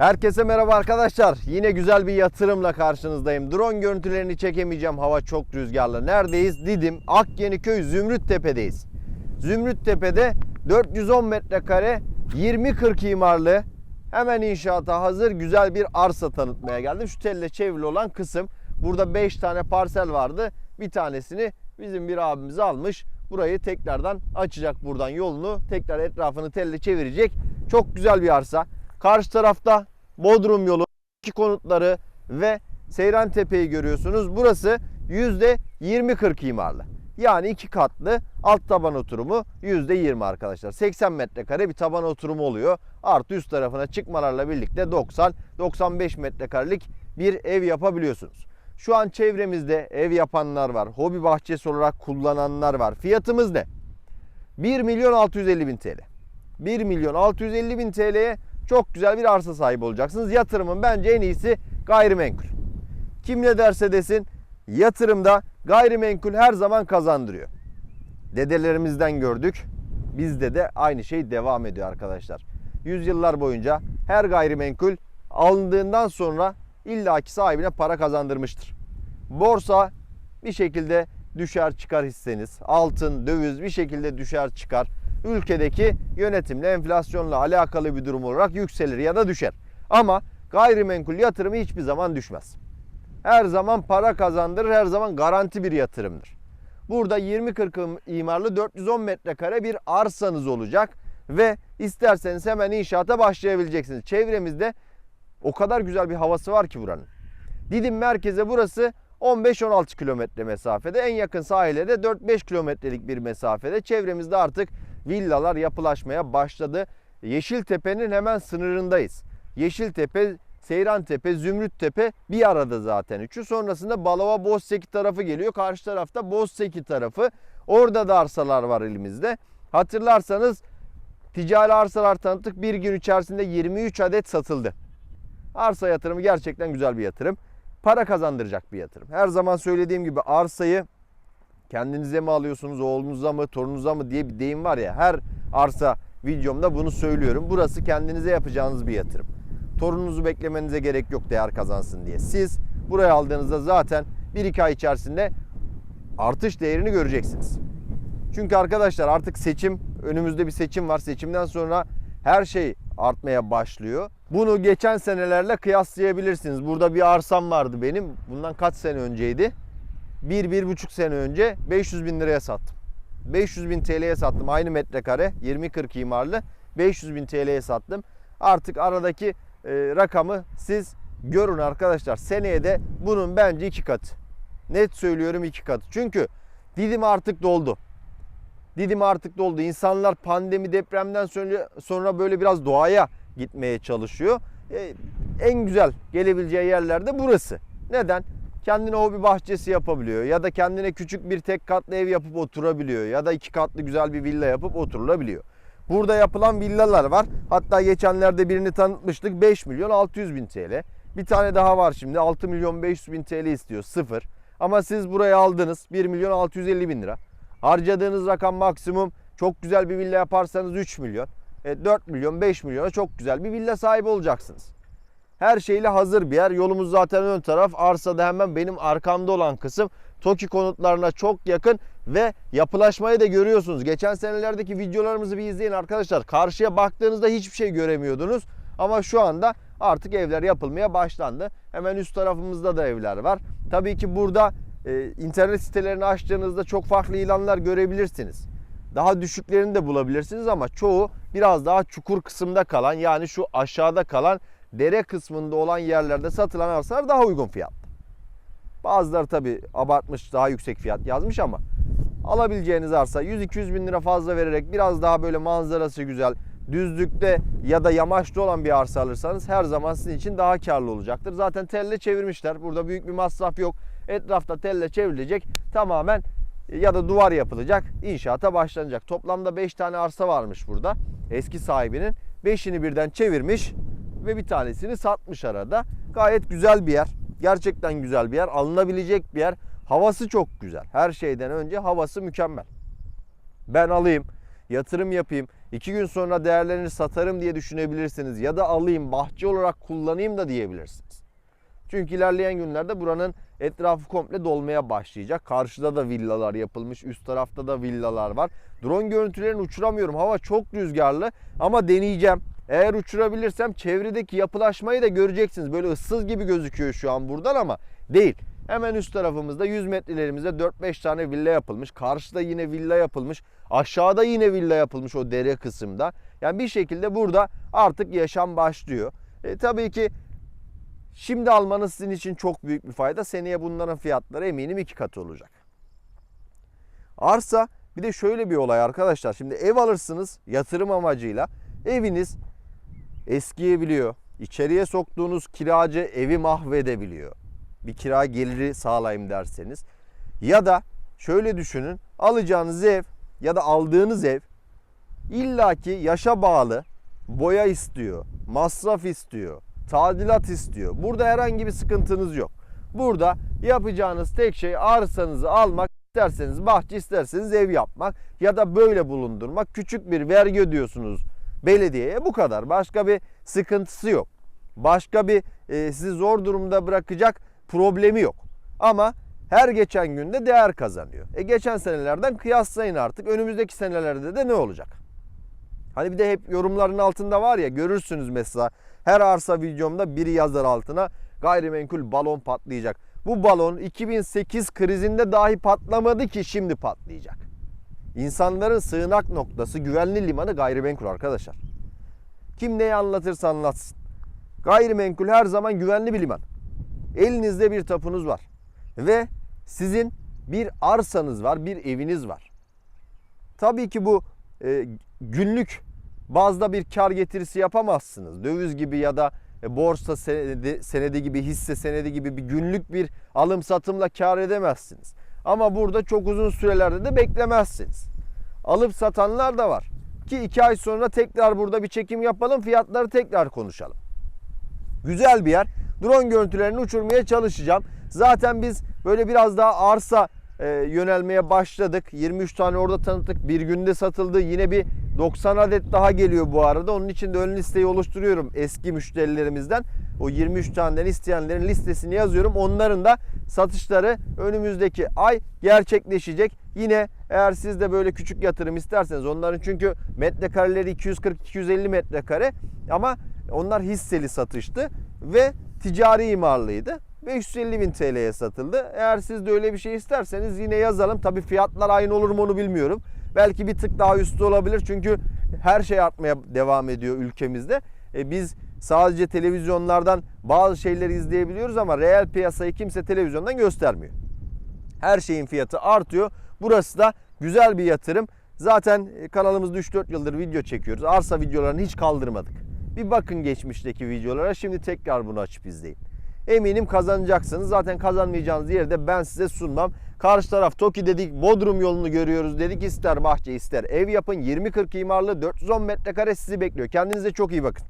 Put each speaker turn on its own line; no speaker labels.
Herkese merhaba arkadaşlar. Yine güzel bir yatırımla karşınızdayım. Drone görüntülerini çekemeyeceğim. Hava çok rüzgarlı. Neredeyiz? Didim, Akyeniköy, Zümrüttepe'deyiz. Zümrüttepe'de 410 metrekare 20-40 imarlı hemen inşaata hazır güzel bir arsa tanıtmaya geldim. Şu telle çevrili olan kısım. Burada 5 tane parsel vardı. Bir tanesini bizim bir abimiz almış. Burayı tekrardan açacak buradan yolunu. Tekrar etrafını telle çevirecek. Çok güzel bir arsa. Karşı tarafta Bodrum yolu, iki konutları ve Seyran Tepe'yi görüyorsunuz. Burası %20-40 imarlı. Yani iki katlı alt taban oturumu %20 arkadaşlar. 80 metrekare bir taban oturumu oluyor. Artı üst tarafına çıkmalarla birlikte 90-95 metrekarelik bir ev yapabiliyorsunuz. Şu an çevremizde ev yapanlar var. Hobi bahçesi olarak kullananlar var. Fiyatımız ne? 1 milyon 650 bin TL. 1 milyon 650 bin TL'ye çok güzel bir arsa sahibi olacaksınız. Yatırımın bence en iyisi gayrimenkul. Kim ne derse desin yatırımda gayrimenkul her zaman kazandırıyor. Dedelerimizden gördük. Bizde de aynı şey devam ediyor arkadaşlar. Yüzyıllar boyunca her gayrimenkul alındığından sonra illaki sahibine para kazandırmıştır. Borsa bir şekilde düşer çıkar hisseniz, altın, döviz bir şekilde düşer çıkar. Ülkedeki yönetimle, enflasyonla alakalı bir durum olarak yükselir ya da düşer. Ama gayrimenkul yatırımı hiçbir zaman düşmez. Her zaman para kazandırır, her zaman garanti bir yatırımdır. Burada 20-40 imarlı 410 metrekare bir arsanız olacak ve isterseniz hemen inşaata başlayabileceksiniz. Çevremizde o kadar güzel bir havası var ki buranın. Didim merkeze burası 15-16 kilometre mesafede. En yakın sahile de 4-5 kilometrelik bir mesafede. Çevremizde artık villalar yapılaşmaya başladı. Yeşiltepe'nin hemen sınırındayız. Yeşiltepe, Seyrantepe, Zümrüttepe bir arada zaten üçü. Sonrasında Balova Bozseki tarafı geliyor. Karşı tarafta Bozseki tarafı. Orada da arsalar var elimizde. Hatırlarsanız ticari arsalar tanıttık. Bir gün içerisinde 23 adet satıldı. Arsa yatırımı gerçekten güzel bir yatırım. Para kazandıracak bir yatırım. Her zaman söylediğim gibi arsayı kendinize mi alıyorsunuz, oğlunuza mı, torununuza mı diye bir deyim var ya. Her arsa videomda bunu söylüyorum. Burası kendinize yapacağınız bir yatırım. Torununuzu beklemenize gerek yok değer kazansın diye. Siz buraya aldığınızda zaten 1-2 ay içerisinde artış değerini göreceksiniz. Çünkü arkadaşlar artık seçim, önümüzde bir seçim var. Seçimden sonra her şey artmaya başlıyor. Bunu geçen senelerle kıyaslayabilirsiniz. Burada bir arsam vardı benim. Bundan kaç sene önceydi? Bir, bir buçuk sene önce 500 bin liraya sattım. 500 bin TL'ye sattım. Aynı metrekare 20-40 imarlı 500 bin TL'ye sattım. Artık aradaki e, rakamı siz görün arkadaşlar. Seneye de bunun bence iki katı. Net söylüyorum iki katı. Çünkü Didim artık doldu. Didim artık doldu. İnsanlar pandemi depremden sonra böyle biraz doğaya gitmeye çalışıyor. E, en güzel gelebileceği yerlerde burası. Neden? Kendine hobi bahçesi yapabiliyor ya da kendine küçük bir tek katlı ev yapıp oturabiliyor ya da iki katlı güzel bir villa yapıp oturulabiliyor. Burada yapılan villalar var. Hatta geçenlerde birini tanıtmıştık 5 milyon 600 bin TL. Bir tane daha var şimdi 6 milyon 500 bin TL istiyor sıfır. Ama siz buraya aldınız 1 milyon 650 bin lira. Harcadığınız rakam maksimum çok güzel bir villa yaparsanız 3 milyon. E, 4 milyon 5 milyona çok güzel bir villa sahibi olacaksınız. Her şeyle hazır bir yer. Yolumuz zaten ön taraf. Arsada hemen benim arkamda olan kısım. TOKİ konutlarına çok yakın ve yapılaşmayı da görüyorsunuz. Geçen senelerdeki videolarımızı bir izleyin arkadaşlar. Karşıya baktığınızda hiçbir şey göremiyordunuz. Ama şu anda artık evler yapılmaya başlandı. Hemen üst tarafımızda da evler var. Tabii ki burada e, internet sitelerini açtığınızda çok farklı ilanlar görebilirsiniz. Daha düşüklerini de bulabilirsiniz ama çoğu biraz daha çukur kısımda kalan yani şu aşağıda kalan dere kısmında olan yerlerde satılan arsalar daha uygun fiyat. Bazıları tabi abartmış daha yüksek fiyat yazmış ama alabileceğiniz arsa 100-200 bin lira fazla vererek biraz daha böyle manzarası güzel düzlükte ya da yamaçta olan bir arsa alırsanız her zaman sizin için daha karlı olacaktır. Zaten telle çevirmişler. Burada büyük bir masraf yok. Etrafta telle çevrilecek. Tamamen ya da duvar yapılacak. inşaata başlanacak. Toplamda 5 tane arsa varmış burada. Eski sahibinin 5'ini birden çevirmiş ve bir tanesini satmış arada. Gayet güzel bir yer. Gerçekten güzel bir yer. Alınabilecek bir yer. Havası çok güzel. Her şeyden önce havası mükemmel. Ben alayım, yatırım yapayım, 2 gün sonra değerlerini satarım diye düşünebilirsiniz. Ya da alayım bahçe olarak kullanayım da diyebilirsiniz. Çünkü ilerleyen günlerde buranın etrafı komple dolmaya başlayacak. Karşıda da villalar yapılmış. Üst tarafta da villalar var. Drone görüntülerini uçuramıyorum. Hava çok rüzgarlı ama deneyeceğim. Eğer uçurabilirsem çevredeki yapılaşmayı da göreceksiniz. Böyle ıssız gibi gözüküyor şu an buradan ama değil. Hemen üst tarafımızda 100 metrelerimizde 4-5 tane villa yapılmış. Karşıda yine villa yapılmış. Aşağıda yine villa yapılmış o dere kısımda. Yani bir şekilde burada artık yaşam başlıyor. E, tabii ki şimdi almanız sizin için çok büyük bir fayda. Seneye bunların fiyatları eminim iki katı olacak. Arsa bir de şöyle bir olay arkadaşlar. Şimdi ev alırsınız yatırım amacıyla. Eviniz eskiyebiliyor. İçeriye soktuğunuz kiracı evi mahvedebiliyor. Bir kira geliri sağlayayım derseniz. Ya da şöyle düşünün. Alacağınız ev ya da aldığınız ev illaki yaşa bağlı boya istiyor, masraf istiyor, tadilat istiyor. Burada herhangi bir sıkıntınız yok. Burada yapacağınız tek şey arsanızı almak, isterseniz bahçe isterseniz ev yapmak ya da böyle bulundurmak. Küçük bir vergi ödüyorsunuz belediyeye bu kadar. Başka bir sıkıntısı yok. Başka bir e, sizi zor durumda bırakacak problemi yok. Ama her geçen günde değer kazanıyor. E geçen senelerden kıyaslayın artık. Önümüzdeki senelerde de ne olacak? Hani bir de hep yorumların altında var ya görürsünüz mesela her arsa videomda biri yazar altına gayrimenkul balon patlayacak. Bu balon 2008 krizinde dahi patlamadı ki şimdi patlayacak. İnsanların sığınak noktası, güvenli limanı gayrimenkul arkadaşlar. Kim neyi anlatırsa anlatsın. Gayrimenkul her zaman güvenli bir liman. Elinizde bir tapunuz var. Ve sizin bir arsanız var, bir eviniz var. Tabii ki bu e, günlük bazda bir kar getirisi yapamazsınız. Döviz gibi ya da e, borsa senedi, senedi gibi, hisse senedi gibi bir günlük bir alım satımla kar edemezsiniz. Ama burada çok uzun sürelerde de beklemezsiniz. Alıp satanlar da var. Ki iki ay sonra tekrar burada bir çekim yapalım, fiyatları tekrar konuşalım. Güzel bir yer. Drone görüntülerini uçurmaya çalışacağım. Zaten biz böyle biraz daha arsa e, yönelmeye başladık. 23 tane orada tanıttık. Bir günde satıldı. Yine bir 90 adet daha geliyor bu arada. Onun için de ön listeyi oluşturuyorum eski müşterilerimizden. O 23 taneden isteyenlerin listesini yazıyorum. Onların da satışları önümüzdeki ay gerçekleşecek. Yine eğer siz de böyle küçük yatırım isterseniz onların çünkü metrekareleri 240-250 metrekare ama onlar hisseli satıştı ve ticari imarlıydı. 550 bin TL'ye satıldı. Eğer siz de öyle bir şey isterseniz yine yazalım. Tabii fiyatlar aynı olur mu onu bilmiyorum. Belki bir tık daha üstü olabilir. Çünkü her şey artmaya devam ediyor ülkemizde. E biz sadece televizyonlardan bazı şeyleri izleyebiliyoruz ama reel piyasayı kimse televizyondan göstermiyor. Her şeyin fiyatı artıyor. Burası da güzel bir yatırım. Zaten e, kanalımızda 3-4 yıldır video çekiyoruz. Arsa videolarını hiç kaldırmadık. Bir bakın geçmişteki videolara. Şimdi tekrar bunu açıp izleyin. Eminim kazanacaksınız. Zaten kazanmayacağınız yeri de ben size sunmam. Karşı taraf Toki dedik, Bodrum yolunu görüyoruz dedik. İster bahçe ister ev yapın. 20-40 imarlı 410 metrekare sizi bekliyor. Kendinize çok iyi bakın.